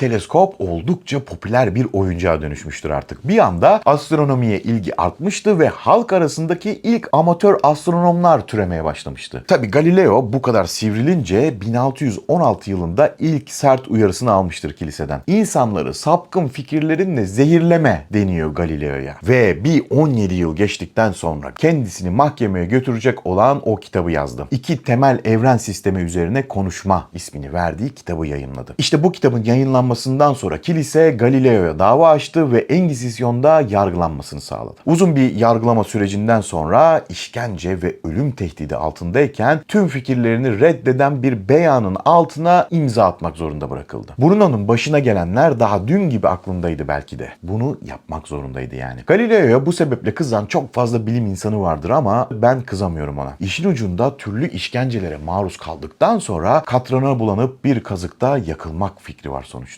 teleskop oldukça popüler bir oyuncağa dönüşmüştür artık. Bir anda astronomiye ilgi artmıştı ve halk arasındaki ilk amatör astronomlar türemeye başlamıştı. Tabi Galileo bu kadar sivrilince 1616 yılında ilk sert uyarısını almıştır kiliseden. İnsanları sapkın fikirlerinle zehirleme deniyor Galileo'ya. Ve bir 17 yıl geçtikten sonra kendisini mahkemeye götürecek olan o kitabı yazdı. İki temel evren sistemi üzerine konuşma ismini verdiği kitabı yayınladı. İşte bu kitabın yayınlanmasından sonra kilise Galileo'ya dava açtı ve Engizisyon'da yargılanmasını sağladı. Uzun bir yargılama sürecinden sonra işkence ve ölüm tehdidi altındayken tüm fikirlerini reddeden bir beyanın altına imza atmak zorunda bırakıldı. Bruno'nun başına gelenler daha dün gibi aklındaydı belki de. Bunu yapmak zorundaydı yani. Galileo'ya bu sebeple kızan çok fazla bilim insanı vardır ama ben kızamıyorum ona. İşin ucunda türlü işkencelere maruz kaldıktan sonra katrana bulanıp bir kazıkta yakılmak fikri var sonuçta.